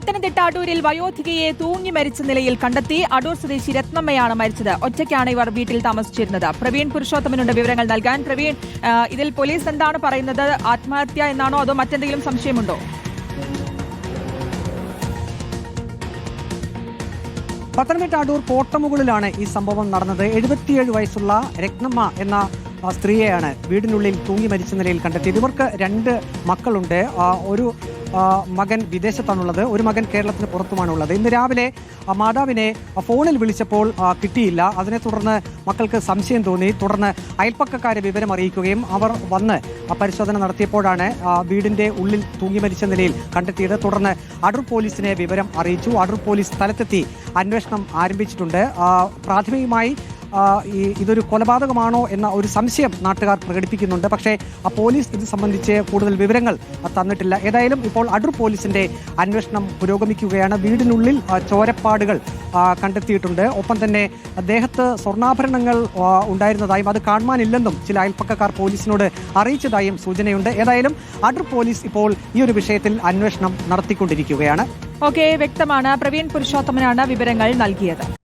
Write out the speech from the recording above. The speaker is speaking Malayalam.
പത്തനംതിട്ട അടൂരിൽ വയോധികയെ തൂങ്ങി മരിച്ച നിലയിൽ കണ്ടെത്തി അടൂർ സ്വദേശി രത്നമ്മയാണ് മരിച്ചത്. ഒറ്റയ്ക്കാണ് ഇവർ വീട്ടിൽ താമസിച്ചിരുന്നത്. പ്രവീൺ പുരുഷോത്തമനുണ്ട് വിവരങ്ങൾ നൽകാൻ. പ്രവീൺ ഇതിൽ പോലീസ് എന്താണ് പറയുന്നത്? ആത്മഹത്യ എന്നാണോ അതോ മറ്റെന്തെങ്കിലും സംശയമുണ്ടോ? പത്തനംതിട്ട അടൂർ കോട്ടമുകളിലാണ് ഈ സംഭവം നടന്നത്. എഴുപത്തിയേഴ് വയസ്സുള്ള രത്നമ്മ എന്ന ആ, സ്ത്രീയെയാണ് വീടിനുള്ളിൽ തൂങ്ങി മരിച്ച നിലയിൽ കണ്ടെത്തിയത്. ഇവർക്ക് രണ്ട് മക്കളുണ്ട്. ഒരു മകൻ വിദേശത്താണുള്ളത്. ഒരു മകൻ കേരളത്തിന് പുറത്തുമാണുള്ളത്. ഇന്ന് രാവിലെ മാതാവിനെ ഫോണിൽ വിളിച്ചപ്പോൾ കിട്ടിയില്ല. അതിനെ തുടർന്ന് മക്കൾക്ക് സംശയം തോന്നി. തുടർന്ന് അയൽപ്പക്കക്കാരെ വിവരം അറിയിക്കുകയും അവർ വന്ന് പരിശോധന നടത്തിയപ്പോഴാണ് വീടിന്റെ ഉള്ളിൽ തൂങ്ങി മരിച്ച നിലയിൽ കണ്ടെത്തിയത്. തുടർന്ന് അടൂർ പോലീസിനെ വിവരം അറിയിച്ചു. അടൂർ പോലീസ് സ്ഥലത്തെത്തി അന്വേഷണം ആരംഭിച്ചിട്ടുണ്ട്. പ്രാഥമികമായി ഈ ഇതൊരു കൊലപാതകമാണോ എന്ന ഒരു സംശയം നാട്ടുകാർ പ്രകടിപ്പിക്കുന്നുണ്ട്. പക്ഷേ ആ പോലീസ് ഇത് സംബന്ധിച്ച് കൂടുതൽ വിവരങ്ങൾ തന്നിട്ടില്ല. ഏതായാലും ഇപ്പോൾ അടൂർ പോലീസിന്റെ അന്വേഷണം പുരോഗമിക്കുകയാണ്. വീടിനുള്ളിൽ ചോരപ്പാടുകൾ കണ്ടെത്തിയിട്ടുണ്ട്. ഒപ്പം തന്നെ അദ്ദേഹത്ത് സ്വർണാഭരണങ്ങൾ ഉണ്ടായിരുന്നതായും അത് കാണുവാനില്ലെന്നും ചില അയൽപ്പക്കക്കാർ പോലീസിനോട് അറിയിച്ചതായും സൂചനയുണ്ട്. ഏതായാലും അടൂർ പോലീസ് ഇപ്പോൾ ഈ ഒരു വിഷയത്തിൽ അന്വേഷണം നടത്തിക്കൊണ്ടിരിക്കുകയാണ്. ഓക്കെ വ്യക്തമാണ്. പ്രവീൺ പുരുഷോത്തമനാണ് വിവരങ്ങൾ നൽകിയത്.